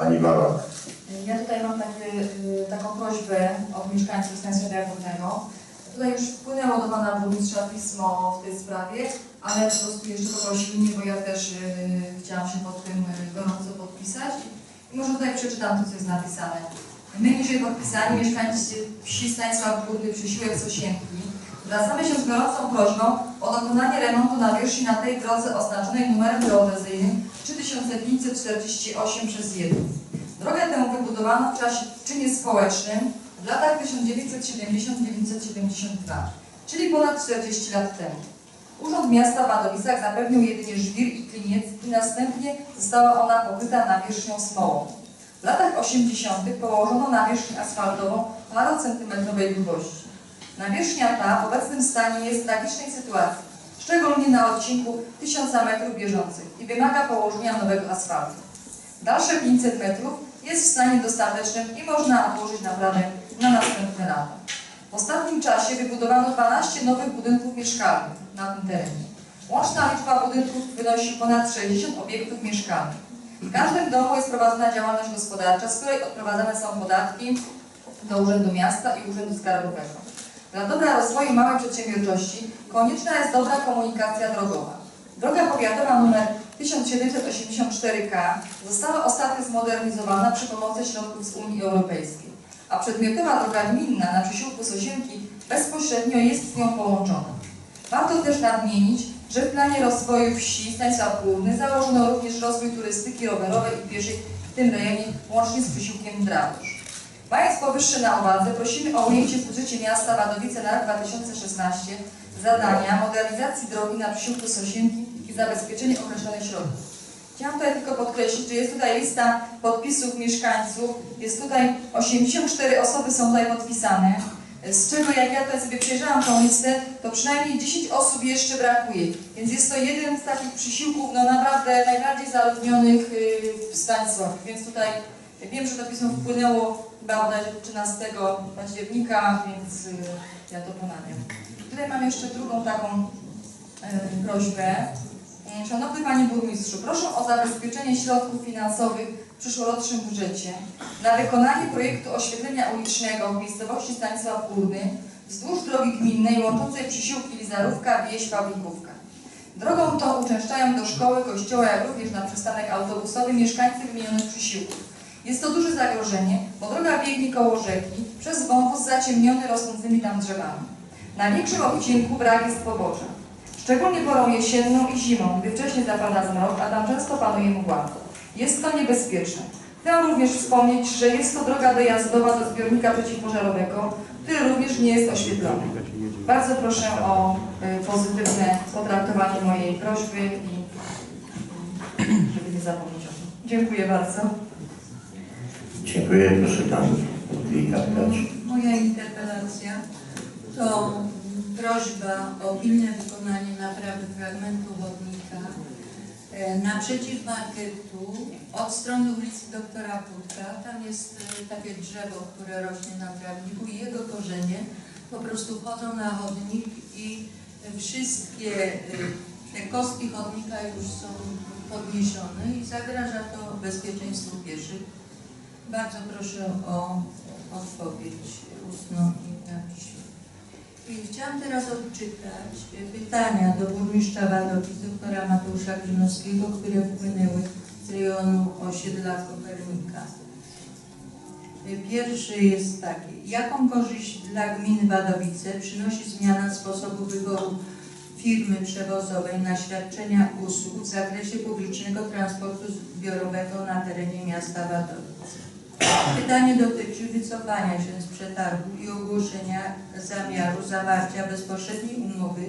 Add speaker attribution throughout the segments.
Speaker 1: Pani Barbara.
Speaker 2: Ja tutaj mam takie, y, taką prośbę od mieszkańców Stanisława Górnego. Tutaj już wpłynęło do Pana Burmistrza pismo w tej sprawie, ale po prostu jeszcze poprosili mnie, bo ja też y, chciałam się pod tym gorąco podpisać. I może tutaj przeczytam to, co jest napisane. My niżej podpisani, mieszkańcy wsi Stanisław Górny Przysiłek Sosienki, zwracamy się z gorącą prośbą o dokonanie remontu nawierzchni na tej drodze oznaczonej numerem geodezyjnym 3548 przez 1. Drogę tę wybudowano w czasie czynie społecznym w latach 1970-1972, czyli ponad 40 lat temu. Urząd Miasta w Wadowicach zapewnił jedynie żwir i kliniec i następnie została ona pokryta nawierzchnią smołą. W latach 80. położono nawierzchnię asfaltową parocentymetrowej grubości. Nawierzchnia ta w obecnym stanie jest w tragicznej sytuacji, szczególnie na odcinku 1000 metrów bieżących i wymaga położenia nowego asfaltu. Dalsze 500 metrów jest w stanie dostatecznym i można odłożyć naprawę na następne lata. W ostatnim czasie wybudowano 12 nowych budynków mieszkalnych na tym terenie. Łączna liczba budynków wynosi ponad 60 obiektów mieszkalnych. W każdym domu jest prowadzona działalność gospodarcza, z której odprowadzane są podatki do Urzędu Miasta i Urzędu Skarbowego. Dla dobra rozwoju małej przedsiębiorczości konieczna jest dobra komunikacja drogowa. Droga powiatowa nr 1784K została ostatnio zmodernizowana przy pomocy środków z Unii Europejskiej, a przedmiotowa droga gminna na przysiłku Sosienki bezpośrednio jest z nią połączona. Warto też nadmienić, że w planie rozwoju wsi Stanisław Górny założono również rozwój turystyki rowerowej i pieszej w tym rejonie łącznie z przysiłkiem Drawosz. Mając powyższe na uwadze, prosimy o ujęcie w budżecie miasta Wadowice na rok 2016 zadania modernizacji drogi na przysiłku Sosienki i zabezpieczenie określonych środków. Chciałam tutaj tylko podkreślić, że jest tutaj lista podpisów mieszkańców. Jest tutaj 84 osoby są tutaj podpisane. Z czego jak ja tutaj sobie przejrzałam tą listę, to przynajmniej 10 osób jeszcze brakuje. Więc jest to jeden z takich przysiłków, no naprawdę najbardziej zaludnionych yy, w. Więc tutaj wiem, że to pismo wpłynęło bodajże 13 października, więc yy, ja to ponawiam. Tutaj mam jeszcze drugą taką yy, prośbę. Mm, Szanowny Panie Burmistrzu, proszę o zabezpieczenie środków finansowych w przyszłorocznym budżecie na wykonanie projektu oświetlenia ulicznego w miejscowości Stanisław Górny wzdłuż drogi gminnej łączącej przysiłki Lizarówka, wieś Pawlikówka. Drogą tą uczęszczają do szkoły, kościoła, jak również na przystanek autobusowy mieszkańcy wymienionych przysiłków. Jest to duże zagrożenie, bo droga biegnie koło rzeki przez wąwóz zaciemniony rosnącymi tam drzewami. Na większym odcinku brak jest poboża. Szczególnie porą jesienną i zimą, gdy wcześniej zapada zmrok, a tam często panuje mgła. Jest to niebezpieczne. Chcę również wspomnieć, że jest to droga dojazdowa do zbiornika przeciwpożarowego, który również nie jest oświetlony. Bardzo proszę o y, pozytywne potraktowanie mojej prośby i żeby nie zapomnieć o tym. Dziękuję bardzo.
Speaker 1: Dziękuję. Proszę Pani.
Speaker 3: Moja interpelacja to prośba o pilne wykonanie naprawy fragmentu chodnika e, naprzeciw marketu od strony ulicy Doktora Putka. Tam jest e, takie drzewo, które rośnie na trawniku i jego korzenie po prostu wchodzą na chodnik i wszystkie e, te kostki chodnika już są podniesione i zagraża to bezpieczeństwu pieszych. Bardzo proszę o odpowiedź ustną i na piśmie. I chciałam teraz odczytać pytania do burmistrza Wadowic, doktora Mateusza Glinowskiego, które wpłynęły z rejonu osiedla Kopernika. Pierwszy jest taki. Jaką korzyść dla gminy Wadowice przynosi zmiana sposobu wyboru firmy przewozowej na świadczenia usług w zakresie publicznego transportu zbiorowego na terenie miasta Wadowice? Pytanie dotyczy wycofania się z przetargu i ogłoszenia zamiaru zawarcia bezpośredniej umowy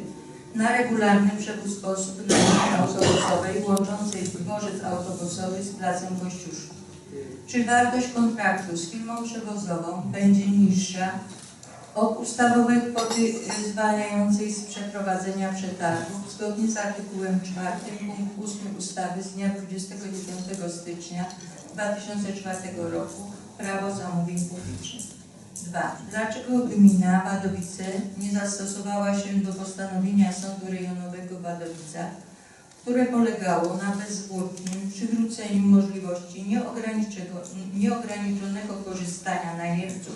Speaker 3: na regularny przewóz osób na linii autobusowej łączącej dworzec autobusowy z placem Kościuszków. Czy wartość kontraktu z firmą przewozową będzie niższa od ustawowej kwoty zwalniającej z przeprowadzenia przetargu zgodnie z artykułem 4 punkt 8 ustawy z dnia 29 stycznia 2004 roku Prawo zamówień publicznych. 2. Dlaczego gmina Wadowice nie zastosowała się do postanowienia Sądu Rejonowego w Wadowicach, które polegało na bezwłócznym przywróceniu możliwości nieograniczonego korzystania najemców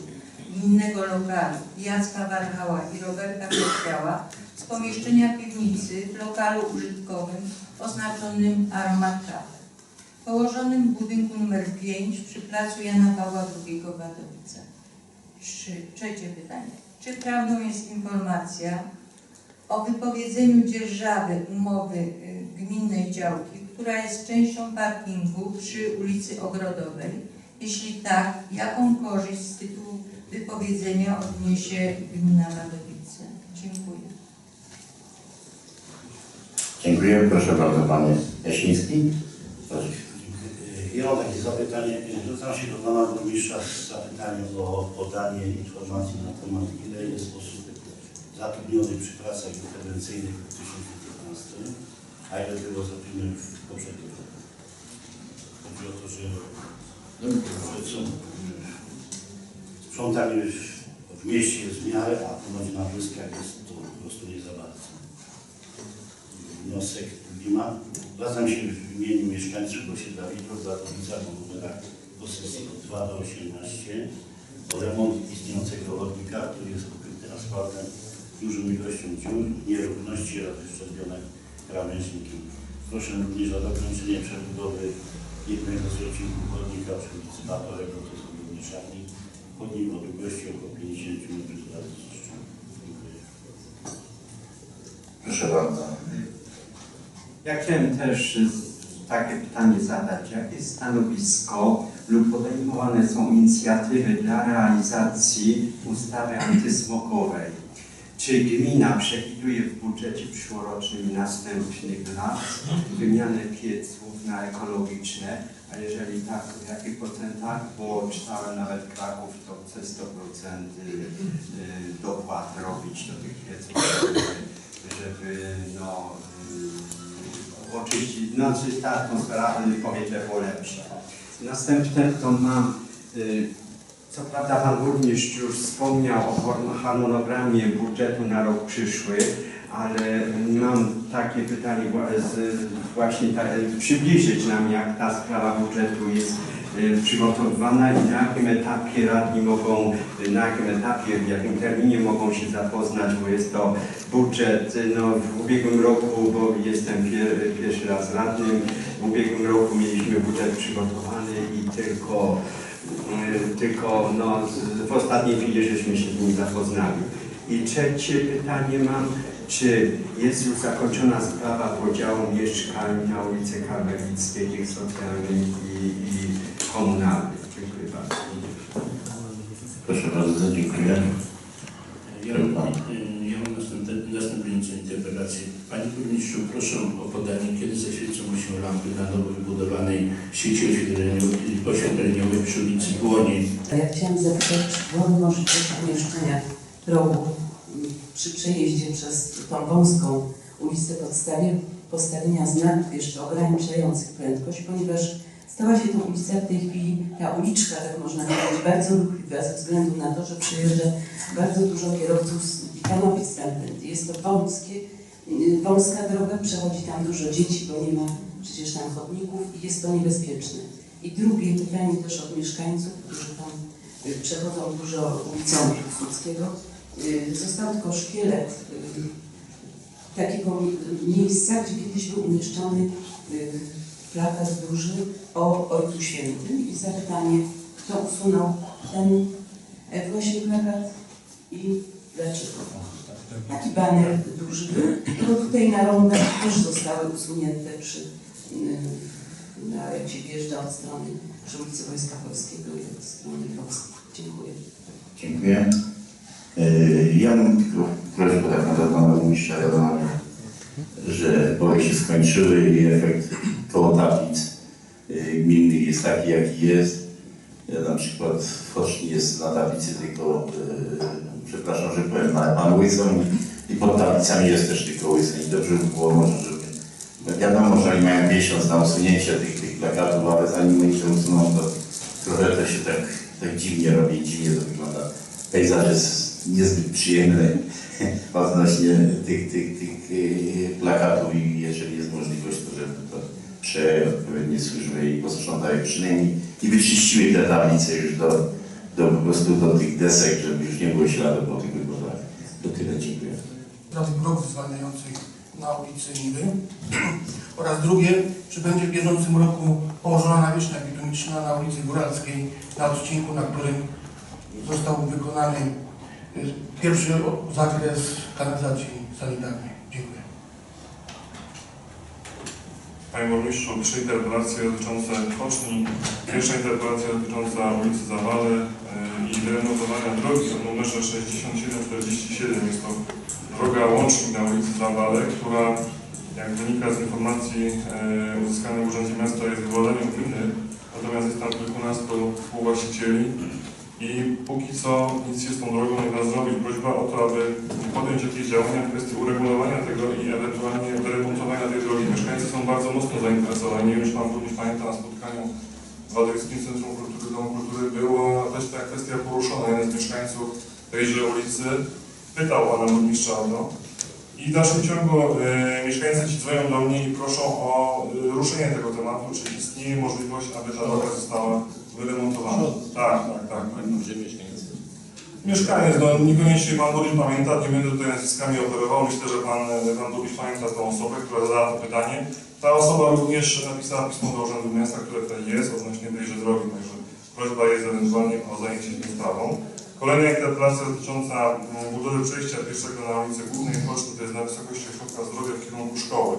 Speaker 3: gminnego lokalu Jacka Warchała i Roberta Kościała z pomieszczenia piwnicy w lokalu użytkowym oznaczonym Aromat Cafe, położonym w budynku nr 5 przy placu Jana Pawła II w trzecie pytanie. Czy prawdą jest informacja o wypowiedzeniu dzierżawy umowy y, gminnej działki, która jest częścią parkingu przy ulicy Ogrodowej? Jeśli tak, jaką korzyść z tytułu wypowiedzenia odniesie gmina Wadowice? Dziękuję.
Speaker 1: Dziękuję. Proszę bardzo, pan Jasiński. Proszę.
Speaker 4: Ja mam takie zapytanie. Zwracam się do pana burmistrza z zapytaniem o podanie informacji na temat, ile jest osób zatrudnionych przy pracach interwencyjnych w 2015, a ile było zatrudnionych w poprzednim roku. Chodzi o to, że, że sprzątanie w- mieście jest w miarę, a ponoć na wyspach jest to po prostu nie za bardzo. Wniosek Lima. Zwracam się w imieniu mieszkańców osiedla Widro w Latowicach o numerach posesji od 2 do 18 o remont istniejącego chodnika, który jest pokryty asfaltem dużą ilością dziur, nierówności oraz wyszczepione krawężniki. Proszę również o dokończenie przebudowy jednego z odcinków chodnika przy ulicy Batorego, to są mieszarni, chodnik o długości około 50 metrów z Dziękuję.
Speaker 1: Proszę bardzo.
Speaker 5: Ja chciałem też y, takie pytanie zadać. Jakie stanowisko lub podejmowane są inicjatywy dla realizacji ustawy antysmokowej? Czy gmina przewiduje w budżecie przyszłorocznym i następnych lat wymianę pieców na ekologiczne? A jeżeli tak, to w jakich procentach? Bo czytałem nawet Kraków to chce 100% y, y, dopłat robić do tych pieców, żeby, żeby no, oczyścić, no, czy ta atmosfera powietrze było lepsza. Następne to mam, y, co prawda Pan Burmistrz już wspomniał o harmonogramie budżetu na rok przyszły, ale mam takie pytanie właśnie y, przybliżyć nam jak ta sprawa budżetu jest przygotowywana i na jakim etapie radni mogą, y, na jakim etapie, w jakim terminie mogą się zapoznać, bo jest to budżet, y, no w ubiegłym roku, bo jestem pier, pierwszy raz radnym, w ubiegłym roku mieliśmy budżet przygotowany i tylko, y, tylko no, w ostatniej chwili żeśmy się z nim zapoznali. I trzecie pytanie mam, czy jest już zakończona sprawa podziału mieszkań na ulicy Karmelickiej, tych socjalnych i, i komunalnych? Dziękuję bardzo.
Speaker 1: Proszę bardzo, dziękuję.
Speaker 4: Ja, ja mam następne, następującą interpelację. Panie Burmistrzu, proszę o podanie, kiedy zaświecą się lampy na nowo wybudowanej sieci oświetleniowej, oświetleniowej przy ulicy Błoniej.
Speaker 6: Ja chciałam zapytać, czy byłaby możliwość umieszczenia progu m, przy przejeździe przez tą wąską ulicę podstawie, postawienia znaków jeszcze ograniczających prędkość, ponieważ stała się tą ulica w tej chwili, ta uliczka, tak można powiedzieć, bardzo ruchliwa ze względu na to, że przyjeżdża bardzo dużo kierowców z Witanowic tamtędy. Jest to wąskie, y, wąska droga, przechodzi tam dużo dzieci, bo nie ma przecież tam chodników i jest to niebezpieczne. I drugie pytanie też od mieszkańców, którzy tam y, przechodzą dużo ulicą Piłsudskiego. Y, Został tylko szkielet y, takiego mi- miejsca, gdzie kiedyś był umieszczony y, plakat duży o Ojcu Świętym i zapytanie, kto usunął ten e, właśnie plakat i dlaczego. Taki baner duży był. Tutaj na rondach też zostały usunięte przy, na, jak się wjeżdża od strony przy ulicy Wojska Polskiego i od strony Wrocław. Dziękuję.
Speaker 1: Dziękuję. Yy, Ja mam tylko prośbę tak naprawdę pana burmistrza, że boje się skończyły i efekt koło tablic yy, gminnych jest taki, jaki jest. Na przykład w Choczni jest na tablicy tylko, yy, przepraszam, że powiem, na pan Łyson i pod tablicami jest też tylko Łyson i dobrze by było może, żeby no wiadomo, że oni mają miesiąc na usunięcie tych, tych plakatów, ale zanim oni się usuną, to trochę to się tak, tak dziwnie robi, dziwnie to wygląda. Pejzaż jest niezbyt przyjemny odnośnie tych, tych, tych plakatów i jeżeli jest możliwość, to żeby to przeodpowiednie służby i posprzątały przynajmniej i wyczyściły te tablice już do, do po prostu do tych desek, żeby już nie było śladu po tych wyborach. To tyle, dziękuję.
Speaker 7: sprawy grobów zwalniających na ulicy Niwy. Oraz drugie, czy będzie w bieżącym roku położona nawierzchnia bitumiczna na ulicy Góralskiej, na odcinku, na którym został wykonany pierwszy zakres kanalizacji sanitarnej. Dziękuję.
Speaker 8: Panie Burmistrzu, trzy interpelacje dotyczące Koczni. Pierwsza interpelacja dotycząca ulicy Zawale y, i remontowania drogi o numerze 6747. Jest to droga łącznik na ulicy Zawale, która jak wynika z informacji y, uzyskanej w Urzędzie Miasta jest wywoleniem gminy, natomiast jest tam kilkunastu współwłaścicieli i póki co nic się z tą drogą nie da zrobić. Prośba o to, aby podjąć jakieś działania w kwestii uregulowania tego i ewentualnie wyremontowania tej drogi. Mieszkańcy są bardzo mocno zainteresowani. Już Pan Burmistrz pamięta na spotkaniu w Wadowskim Centrum Kultury, Domu Kultury było też ta kwestia poruszona. Jeden z mieszkańców tejże ulicy pytał Pana Burmistrza o. I w dalszym ciągu e, mieszkańcy ci dzwonią do mnie i proszą o e, ruszenie tego tematu, czy istnieje możliwość, aby ta droga została wyremontowana. Tak, tak, tak. Mieszkaniec, no niekoniecznie Pan Burmistrz pamięta, nie będę tutaj nazwiskami operował, myślę, że Pan, pan Burmistrz pamięta tą osobę, która zadała to pytanie. Ta osoba również napisała pismo do Urzędu Miasta, które tutaj jest odnośnie tejże drogi, także prośba jest ewentualnie o zajęcie się sprawą. Kolejna interpelacja dotycząca mm, budowy przejścia pierwszego na ulicę Głównej Polsce, to jest na wysokości ośrodka zdrowia w kierunku szkoły.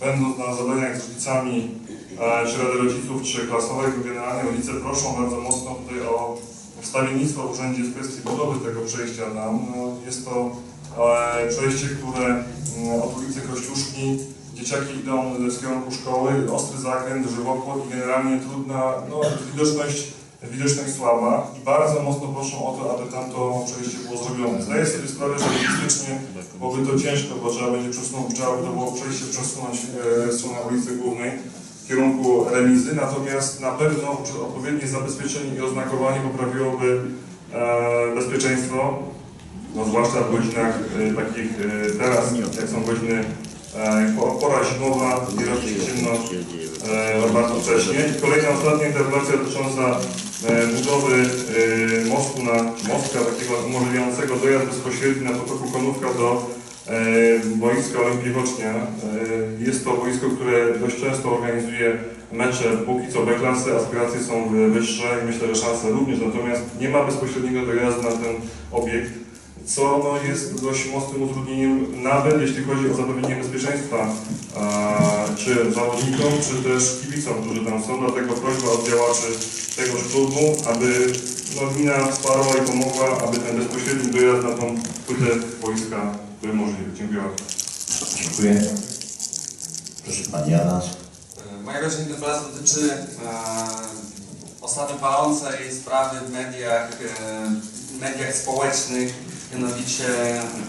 Speaker 8: Będąc na zadaniach z rodzicami e, czy Rady Rodziców czy klasowego, generalnie rodzice proszą bardzo mocno tutaj o wstawiennictwo w urzędzie w kwestii budowy tego przejścia tam. No, jest to e, przejście, które mm, od ulicy Kościuszki dzieciaki idą z kierunku szkoły, ostry zakręt, żywopłot i generalnie trudna, no widoczność, widoczność słaba i bardzo mocno proszą o to, aby tamto przejście było zrobione. Zdaję sobie sprawę, że logistycznie byłoby to ciężko, bo trzeba będzie przesunąć, trzeba by to było przejście przesunąć e, stronę ulicy Głównej w kierunku remizy, natomiast na pewno odpowiednie zabezpieczenie i oznakowanie poprawiłoby e, bezpieczeństwo, no zwłaszcza w godzinach e, takich e, teraz, jak są godziny pora zimowa i robi się ciemno e, bardzo wcześnie. Kolejna, ostatnia interpelacja dotycząca e, budowy e, mostu na mostka takiego umożliwiającego dojazd bezpośredni na potoku Konówka do e, boiska Olimpii Wocznia. E, jest to boisko, które dość często organizuje mecze póki co B klasy, aspiracje są wyższe i myślę, że szanse również, natomiast nie ma bezpośredniego dojazdu na ten obiekt co no, jest dość mocnym utrudnieniem, nawet jeśli chodzi o zapewnienie bezpieczeństwa a, czy zawodnikom, czy też kibicom, którzy tam są. Dlatego prośba od działaczy tegoż klubu, aby no, gmina wsparła i pomogła, aby ten bezpośredni dojazd na tą płytę boiska był możliwy. Dziękuję bardzo.
Speaker 1: Dziękuję. Proszę Pani Janasz.
Speaker 9: Moja pierwsza interpelacja dotyczy e, ostatnio palącej sprawy w mediach, e, mediach społecznych, mianowicie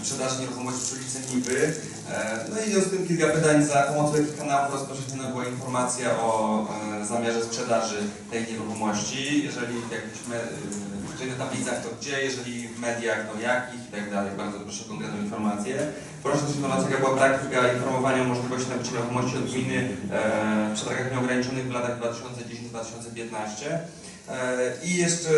Speaker 9: sprzedaży nieruchomości przy ulicy Niby. E, no i w związku z tym kilka pytań za pomocą jakich kanałów rozpowszechniona była informacja o e, zamiarze sprzedaży tej nieruchomości. Jeżeli jakbyśmy jeżeli na tablicach to gdzie, jeżeli w mediach to jakich i tak dalej. Bardzo proszę o konkretną informację. Proszę też informację, jaka była praktyka informowania o możliwości nabycia nieruchomości od gminy e, w przetargach nieograniczonych w latach 2010-2015. E, I jeszcze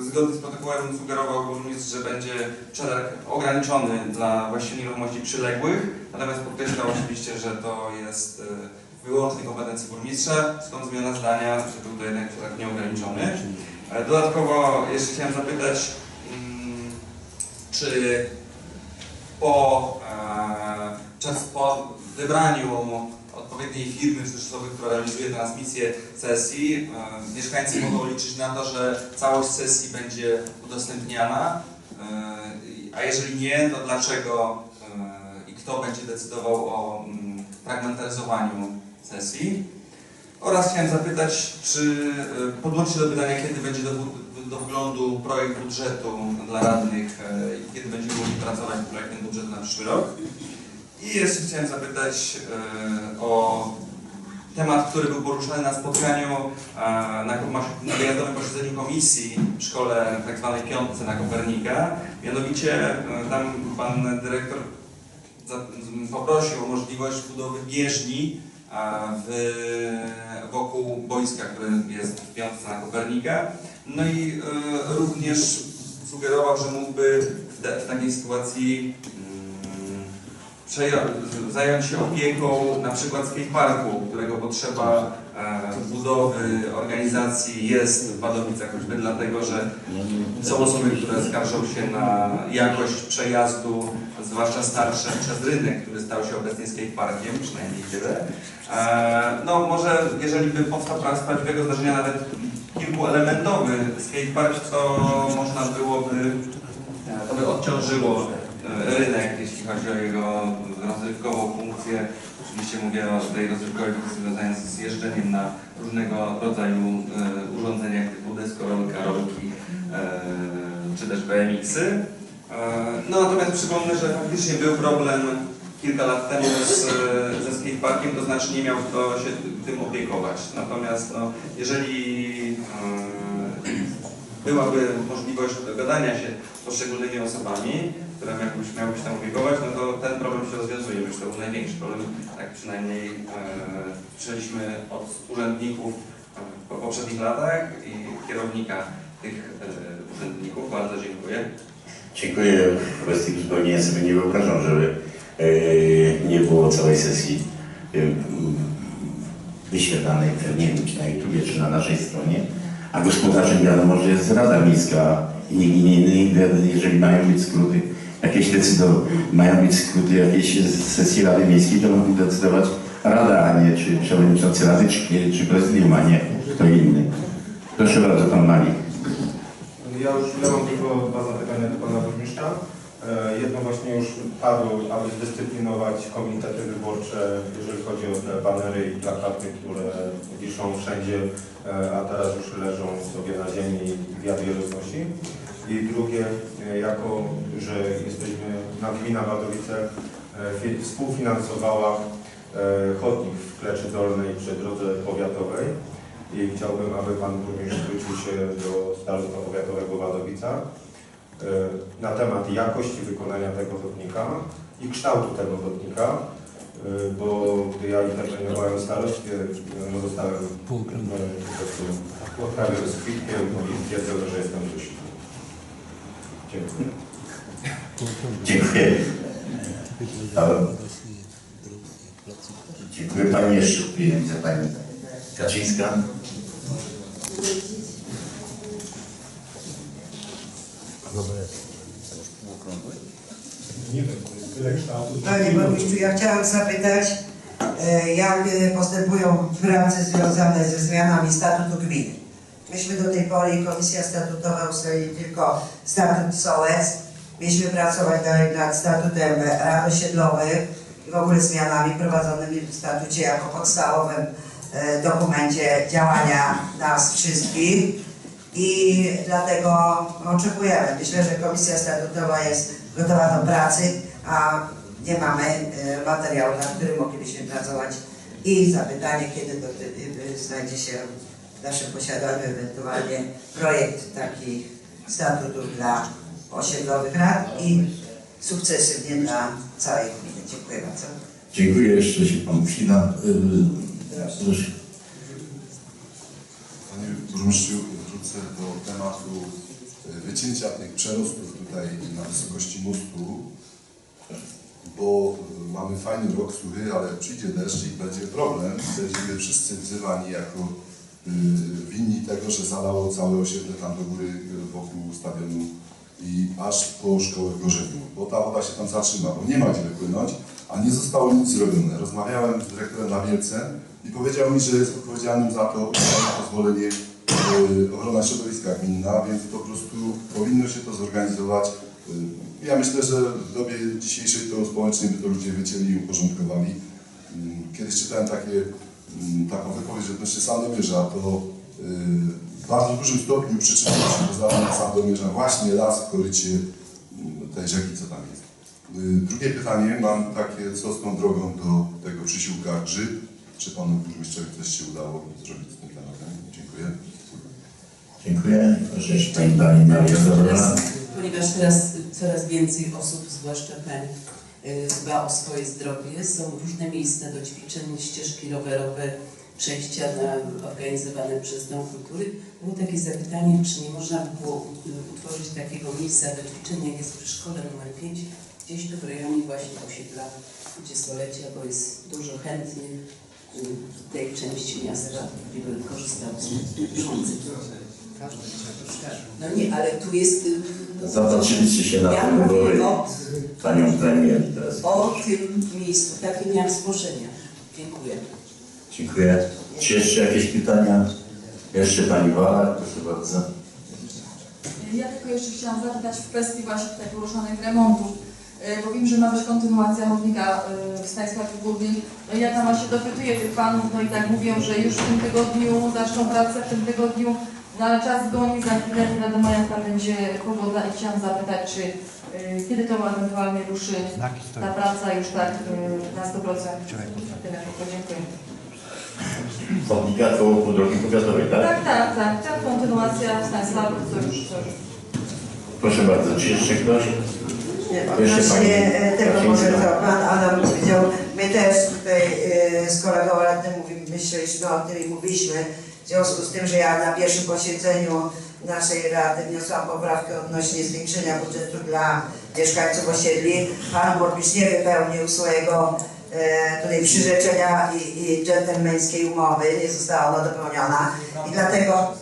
Speaker 9: zgodnie z protokołem sugerował burmistrz, że będzie przetarg ograniczony dla właścicieli nieruchomości przyległych, natomiast podkreślał oczywiście, że to jest e, wyłącznie kompetencji burmistrza, stąd zmiana zdania, że był to jednak przetarg nieograniczony. E, Dodatkowo jeszcze chciałem zapytać, mm, czy po, po wybraniu odpowiedniej firmy osoby, która realizuje transmisję sesji, e, mieszkańcy mogą liczyć na to, że całość sesji będzie udostępniana, e, a jeżeli nie, to dlaczego e, i kto będzie decydował o mm, fragmentaryzowaniu sesji? Oraz chciałem zapytać, czy podłączyć się do pytania, kiedy będzie do, do wglądu projekt budżetu dla radnych i kiedy będziemy mogli pracować projektem budżetu na przyszły rok. I jeszcze chciałem zapytać e, o temat, który był poruszany na spotkaniu, e, na, na wyjazdowym posiedzeniu komisji w szkole tak zwanej piątce na Kopernika. Mianowicie e, tam pan dyrektor poprosił o możliwość budowy bieżni w, wokół boiska, które jest w piątce na Kopernika. No i również sugerował, że mógłby w, w takiej sytuacji zająć się opieką na przykład skateparku, którego potrzeba e, budowy, organizacji jest w Badowicach, choćby dlatego, że są osoby, które skarżą się na jakość przejazdu, zwłaszcza starsze, przez rynek, który stał się obecnie skateparkiem, przynajmniej tyle. E, no może jeżeli by powstał z prawdziwego zdarzenia nawet kilkuelementowy skatepark, to można byłoby, e, to by odciążyło rynek, jeśli chodzi o jego rozrywkową funkcję. Oczywiście mówię o tej rozrywkowej funkcji związanej z jeżdżeniem na różnego rodzaju e, urządzeniach typu deskorolka, rolki e, czy też BMX-y. E, no natomiast przypomnę, że faktycznie był problem kilka lat temu z, ze skateparkiem, to znaczy nie miał kto się tym opiekować. Natomiast no, jeżeli byłaby możliwość dogadania się poszczególnymi osobami, które jakoś miały się tam opiekować, no to ten problem się rozwiązuje. Myślę, że to był największy problem, tak przynajmniej e, słyszeliśmy od urzędników e, po poprzednich latach i kierownika tych e, urzędników. Bardzo dziękuję.
Speaker 1: Dziękuję. Wobec tych zupełnie sobie nie wyobrażam, żeby e, nie było całej sesji e, wyświetlanej, nie wiem, czy na YouTubie, czy na naszej stronie. A gospodarzem wiadomo, że jest Rada Miejska inny, jeżeli mają być skróty, jakieś decydo, mają być skróty jakiejś sesji Rady Miejskiej, to mogą decydować Rada, a nie czy przewodniczący Rady, czy, czy prezydium, a nie kto inny. Proszę bardzo, pan Malik.
Speaker 10: Ja już mam tylko dwa zapytania do Pana Burmistrza. E, Jedno właśnie już padło, aby zdyscyplinować komitety wyborcze, jeżeli chodzi o te banery i plakaty, które wiszą wszędzie, e, a teraz już leżą sobie na ziemi i wiatr je roznosi. I drugie, e, jako że jesteśmy, na gmina Wadowice fi- współfinansowała chodnik w Kleczy Dolnej przy drodze powiatowej i chciałbym, aby Pan Burmistrz zwrócił się do Starostwa Powiatowego Wadowica na temat jakości wykonania tego chodnika i kształtu tego chodnika, e, bo gdy ja interweniowałem w starostwie, e, no zostałem e, po prostu prawie rozkwitkiem i stwierdzono, że jestem duszny. Dziękuję.
Speaker 1: Dziękuję. Dziękuję Pani Widzę Pani Kaczyńska.
Speaker 11: Panie Burmistrzu, ja chciałam zapytać, e, jak e, postępują prace związane ze zmianami statutu gminy. Myśmy do tej pory, Komisja Statutowa ustalili tylko statut SOłęs. Mieliśmy pracować dalej nad statutem rad osiedlowych i w ogóle zmianami prowadzonymi w statucie jako podstawowym e, dokumencie działania nas wszystkich. I dlatego oczekujemy. Myślę, że Komisja Statutowa jest gotowa do pracy, a nie mamy e, materiału, nad którym moglibyśmy pracować. I zapytanie, kiedy to e, znajdzie się w naszym posiadaniu ewentualnie projekt takich statutów dla osiedlowych rad i sukcesywnie dla całej gminy. Dziękuję bardzo.
Speaker 1: Dziękuję. Jeszcze się Pan chwila. Proszę.
Speaker 12: Panie Burmistrzu, do tematu e, wycięcia tych przerostów tutaj na wysokości mostu, bo e, mamy fajny rok suchy, ale przyjdzie deszcz i będzie problem. Będziemy wszyscy wzywani jako y, winni tego, że zalało całe osiedle tam do góry wokół stadionu i aż po szkołę w Gorzewu, bo ta woda się tam zatrzyma, bo nie ma gdzie wypłynąć, a nie zostało nic zrobione. Rozmawiałem z dyrektorem na Wielce i powiedział mi, że jest odpowiedzialnym za to za pozwolenie ochrona środowiska gminna, więc po prostu powinno się to zorganizować. Y, Ja myślę, że w dobie dzisiejszej to społecznej by to ludzie wycięli i uporządkowali. Mm, Kiedyś czytałem takie, taką wypowiedź odnośnie Sandomierza, to y, w bardzo dużym stopniu przyczyniło się do zalania Sandomierza właśnie las w korycie tej rzeki, co tam jest. Y, Drugie pytanie mam takie, co z tą drogą do tego przysiłka Grzyb czy panu burmistrzowi też się udało zrobić z tym tematem. Dziękuję.
Speaker 1: Dziękuję. Proszę jeszcze pani, pani Maria Zabrana.
Speaker 6: Ponieważ teraz coraz więcej osób, zwłaszcza pań, y, dba o swoje zdrowie, są różne miejsca do ćwiczeń, ścieżki rowerowe, przejścia na, organizowane przez Dom Kultury. Było takie zapytanie, czy nie można by było y, utworzyć takiego miejsca do ćwiczenia, jak jest przy szkole numer 5, gdzieś tu w rejonie właśnie osiedla Dwudziestolecia, bo jest dużo chętnych y, w tej części miasta, gdzie by korzystał z urządzeń. No nie, ale tu jest... y,
Speaker 1: Zapatrzyliście się na
Speaker 6: Ja
Speaker 1: wybory
Speaker 6: o,
Speaker 1: panią premier teraz.
Speaker 6: o tym miejscu, takie miałam spojrzenia. Dziękuję.
Speaker 1: Dziękuję. Czy jeszcze jakieś pytania? Jeszcze pani Wala, proszę bardzo.
Speaker 2: Ja tylko jeszcze chciałam zapytać w kwestii właśnie tutaj poruszonych remontów, e, bo wiem, że ma być kontynuacja chodnika e, w Stanisławie Górnym. No ja tam właśnie dopytuję tych panów, no i tak mówią, że już w tym tygodniu zaczną pracę, w tym tygodniu, no ale czas goni, za chwilę nie wiadomo jaka będzie pogoda i chciałam zapytać, czy e, kiedy to ewentualnie ruszy ta praca już tak e, na 100%? Tyle tylko, dziękuję.
Speaker 1: Chodnika koło drogi powiatowej, tak?
Speaker 2: Tak, tak, tak, tak, kontynuacja w Stanisławie, co już, co już.
Speaker 1: Proszę bardzo, czy jeszcze ktoś?
Speaker 11: Nie,
Speaker 1: Jeszcze pani
Speaker 11: e, tego może co Pan Adam powiedział, my też tutaj e, z kolegą radnym mówimy, myśleliśmy o tym i mówiliśmy, w związku z tym, że ja na pierwszym posiedzeniu naszej rady wniosłam poprawkę odnośnie zwiększenia budżetu dla mieszkańców osiedli. Pan burmistrz nie wypełnił swojego e, tutaj przyrzeczenia i, i dżentelmeńskiej umowy, nie została ona dopełniona i dlatego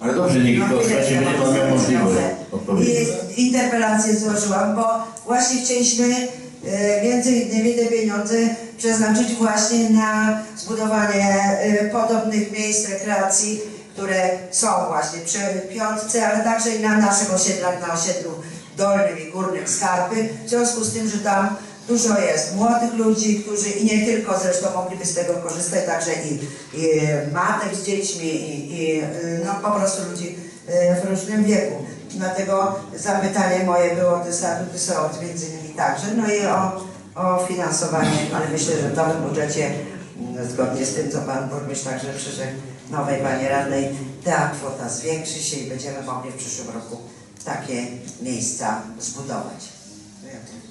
Speaker 1: Ale dobrze, niech
Speaker 11: no,
Speaker 1: to będzie pan miał możliwość odpowiedzieć.
Speaker 11: i interpelację złożyłam, bo właśnie chcieliśmy e, między innymi te pieniądze przeznaczyć właśnie na zbudowanie e, podobnych miejsc rekreacji, które są właśnie przy Piątce, ale także i na naszych osiedlach, na osiedlu Dolnym i Górnym Skarpy, w związku z tym, że tam dużo jest młodych ludzi, którzy i nie tylko zresztą mogliby z tego korzystać, także i, i matek z dziećmi i, i y, no, po prostu ludzi y, w różnym wieku. Dlatego zapytanie moje było, te statuty są między innymi także, no i o, o finansowanie, ale myślę, że w nowym budżecie, mm, zgodnie z tym, co Pan Burmistrz także przyszedł nowej Pani Radnej, ta kwota zwiększy się i będziemy mogli w przyszłym roku takie miejsca zbudować.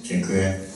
Speaker 1: Dziękuję.